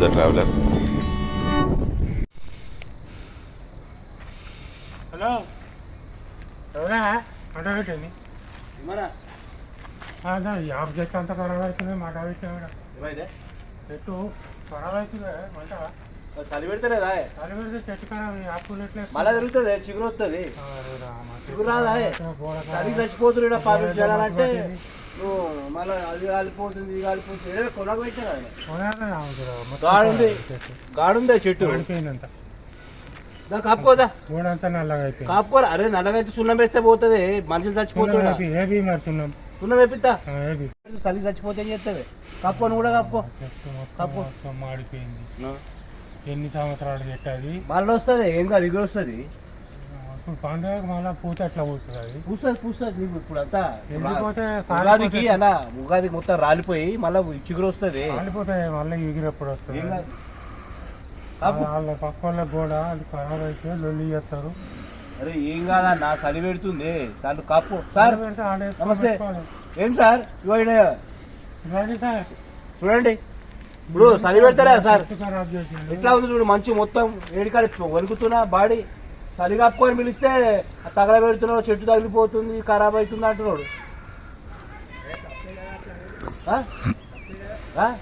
The traveller hello ఎవరా అదే యాభ చెట్టు అంత ఖరాబ్ అవుతుంది మాట పెట్టాడు చెట్టు ఖరాబ్ అవుతుంది మంట చలి పెడతలేదా? అది పెడితే చెట్టు ఖరాబ్ ఆకులు ఎట్లా మళ్ళా పెరుగుతుంది చిగురు వస్తుంది. చిగురు రాదా? చలి చచ్చిపోతున్నాడు పాపం చేయాలంటే మళ్ళీ అది కాలిపోతుంది ఇది కాలిపోతుంది. కొనకు పెట్టారు గాడుంది. చెట్టు. గాడుందే చెట్టు. పడిపోయిందంత దా కాపుకోదా. గోడ అంతా నల్లగా అయిపోయింది కాపుకోరా. అరే నల్లగైతే సున్నం వేస్తే పోతుంది. మనుషులు చచ్చిపోతున్నా. ఏబీ ఏబీ మర్చున్నాం సున్నం? వేపిస్తా ఏబీ చలి చచ్చిపోతే ఏం చేస్తావే కప్పుకొని కూడా కప్పుకో కప్పు. మాడిపోయింది. ఎన్ని సంవత్సరాలు చెట్టు అది మళ్ళీ వస్తుంది ఏం కాదు ఇది వస్తుంది ఇప్పుడు పండుగ మళ్ళీ పూత ఎట్లా పూస్తుంది పూస్తుంది పూస్తుంది నీకు ఇప్పుడు అంతా ఎండిపోతే ఉగాదికి అన్న ఉగాదికి మొత్తం రాలిపోయి మళ్ళీ చిగురు వస్తుంది. కాలిపోతే మళ్ళీ ఎగిరెప్పుడు వస్తుంది. కాదు. వాళ్ళ పక్క వాళ్ళ గోడ అది ఖరాబ్ అయితే లొల్లి చేస్తారు. అరే ఏం కాదన్న చలి పెడుతుంది. చాలు కాపు. సార్ నమస్తే. ఏం సార్? సార్. చూడండి. ఇప్పుడు చలి పెడతారా సార్? ఎట్లా ఉంది చూడు మంచి మొత్తం వేడికాడి వణుకుతున్నా బాడీ. చలి కప్పుకొని పిలిస్తే తగల పెడుతున్నావు చెట్టు తగిలిపోతుంది ఖరాబ్ అవుతుంది అంటున్నాడు?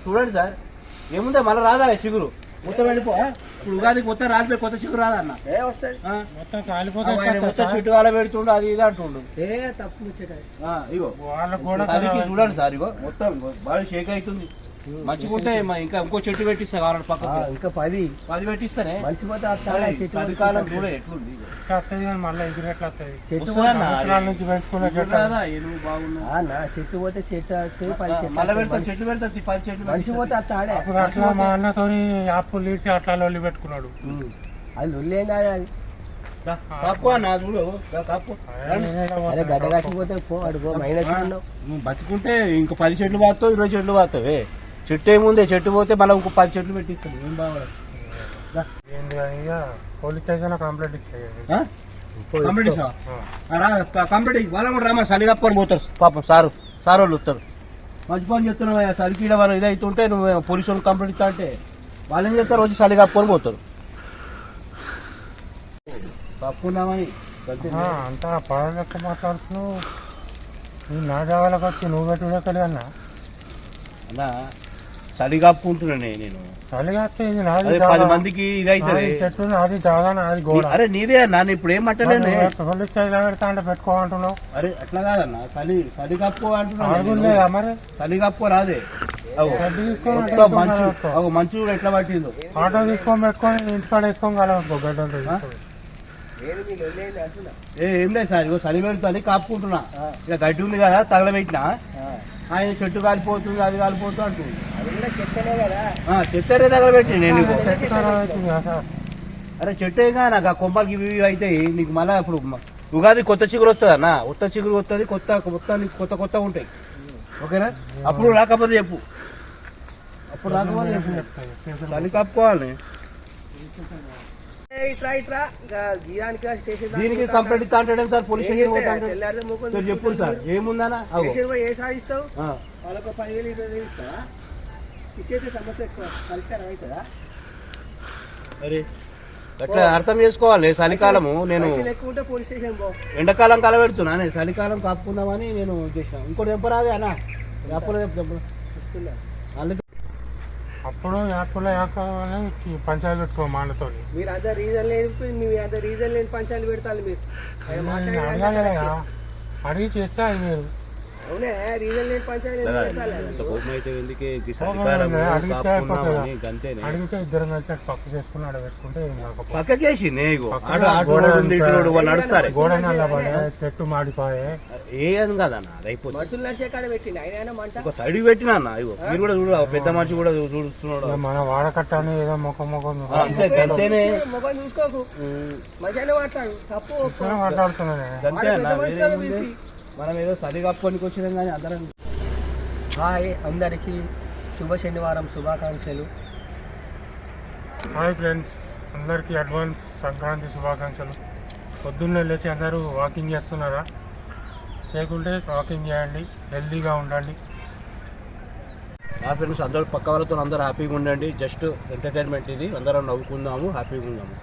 చూడండి సార్. ఏముందా? మళ్ళీ రాదా చిగురు? మొత్తం వెళ్ళిపో? ఇప్పుడు ఉగాదికి మొత్తం రాలిపోయి కొత్త చిగురు రాదా అన్న? మొత్తం ఎట్లా మొత్తం సార్? చెట్టు కాల పెడుతుండు అది ఇది అంటుండు. ఏ తప్పు ఇగో. వాళ్ళ ఖరాబ్ చూడండి సార్ ఇగో. మొత్తం బాడీ షేక్ అవుతుంది. మంచిగా ఇంకా ఇంకో చెట్టు పెట్టిస్తా కావాలంటే పక్కకు. ఇంకా పది. పది పెట్టిస్తానే? ఎట్లుంది వస్తుంది కానీ మళ్ళీ వస్తుంది? చెట్టు నుంచి పెంచుకున్న చెట్టు. పోతే మళ్ళా. పెడతా పెడతా పది చెట్లు. అట్లా ఆడే. అప్పుడు అట్లా మా అన్నతోని అప్పులు తీసి అట్లా లొల్లి పెట్టుకున్నాడు. అది లొల్లేం కాదు అది బతుకుంటే ఇంకో పది చెట్లు పాతావు ఇరవై చెట్లు పాతావే. చెట్టు ఏముంది? చెట్టు పోతే మళ్ళీ ఇంకో పది చెట్లు పెట్టిస్తాను ఏం బాగా ఏంది ఇక పోలీస్ స్టేషన్ కంప్లైంట్ ఇచ్చేయండి కంప్లీట్ ఇస్తావా? కంప్లీట్. వాళ్ళని కూడా రామా చలి కప్పుకొని పోతారు. పాపం సారు సార్ వాళ్ళు వస్తారు. మంచి పని చెప్తున్నావు చలికి వాళ్ళు ఇదైతుంటే నువ్వు పోలీసు వాళ్ళు కంప్లీట్ ఇస్తా అంటే వాళ్ళు ఏం చేస్తారు వచ్చి చలి కప్పుకొని పోతారు. కప్పుకుందామని అంతే. పడలేక మాట్లాడుతున్నావు. నువ్వు నా జాగాలకు వచ్చి నువ్వు పెట్టుకోకలే అన్న అన్నా చలి కప్పుకుంటున్నా నేను. చలిగా వస్తే ఇది నాది అదే జాగా. పది మందికి ఇదైతుంది. నాది చెట్టు నాది జాగా నాది గోడ. అరే నీదే అన్నా నేను ఇప్పుడు ఏం స్టేషన్ పెడతా అంటే పెట్టుకో అంటున్నావు. అరే అట్లా కాదన్నా చలి చలి కప్పుకో అంటున్నా మరి. చలి కప్పుకో రాదే గడ్డి మంచు మంచు ఎట్లా పట్టిందో? ఆటో తీసుకొని పెట్టుకొని ఇంటికాడ వేసుకొని లొల్లేంది అంటున్నా. ఏ ఏం లేదు సార్ ఇగో చలి పెడుతుంది కాపుకుంటున్నా. ఇక గడ్డి ఉంది కదా తగలబెట్టినా? ఆయన చెట్టు కాలిపోతుంది అది కాలిపోతుంది అంటుంది. ఆ, చెత్తరే తగలబెట్టి నేను అరే చెట్టు ఏం కాదు నాకు ఆ కొమ్మకి ఇవి ఇవి అవుతాయి నీకు మళ్ళీ ఇప్పుడు ఉగాది కొత్త చిగురు వస్తుంది అన్న. కొత్త చిగురు వస్తుంది కొత్త కొత్త నీకు కొత్త కొత్త ఉంటాయి. ఓకేనా? అప్పుడు రాకపోతే చెప్పు. అప్పుడు రాకపోతే చెప్పు. చలి కప్పుకోవాలి. ఇట్లా ఇట్లా దీనికి కంప్లైంట్ ఇస్తా అంటాడు సార్? పోలీస్ స్టేషన్ పోతా అంటాడు. సార్ చెప్పు సార్ ఏముందనా అగో. స్టేషన్ పోయి ఏ సాధిస్తావు ఆ. వాళ్ళకు పదివేలు ఇరవై వేలు ఇచ్చేస్తే సమస్య పరిష్కారం అవుతుందా? అరే అట్లా అర్థం చేసుకోవాలి? చలికాలము నేను ఎండాకాలం కలబెడుతున్నా నేను చలికాలం కాపుకుందామని నేను చేసిన. ఇంకోటి తెంపరాదే అన్న? వస్తున్నా అందుకే అప్పుడు యాప్లో యాకాలని పంచాయతీ పెట్టుకో మా అన్నతో మీరు అంత రీజన్ లేని మీ అంత రీజన్ లేని పంచాలు పెడతాను మీరు. అడగాలి అడిగి చేస్తే అది మీరు పక్కకేసి గోడ నడుస్తారు చెట్టు మాడిపోయే. ఏం కాదన్న అయిపోతుంది. పెట్టినా అన్న ఇగో. మీరు కూడా చూడు పెద్ద మనిషి కూడా చూ- చూస్తున్నాడు. ఇక మన వాడకట్టని ఏదో ముఖం ముఖం ఆ, అంతే గంతేనే. మొగం చూసుకోకు. మంచిగానే మాట్లాడు. తప్పు ఒప్పు. మాట్లాడుతున్నానే. మనం ఏదో చలి కప్పుకొని వచ్చినాం కానీ అందరం హాయ్ అందరికీ శుభ శనివారం శుభాకాంక్షలు. హాయ్ ఫ్రెండ్స్ అందరికీ అడ్వాన్స్ సంక్రాంతి శుభాకాంక్షలు. పొద్దున్నే లేచి అందరూ వాకింగ్ చేస్తున్నారా? చేయకుంటే వాకింగ్ చేయండి హెల్తీగా ఉండండి. ఆ ఫ్రెండ్స్ అందరూ పక్క వాళ్ళతో అందరూ హ్యాపీగా ఉండండి. జస్ట్ ఎంటర్టైన్మెంట్ ఇది. అందరం నవ్వుకుందాము హ్యాపీగా ఉందాము.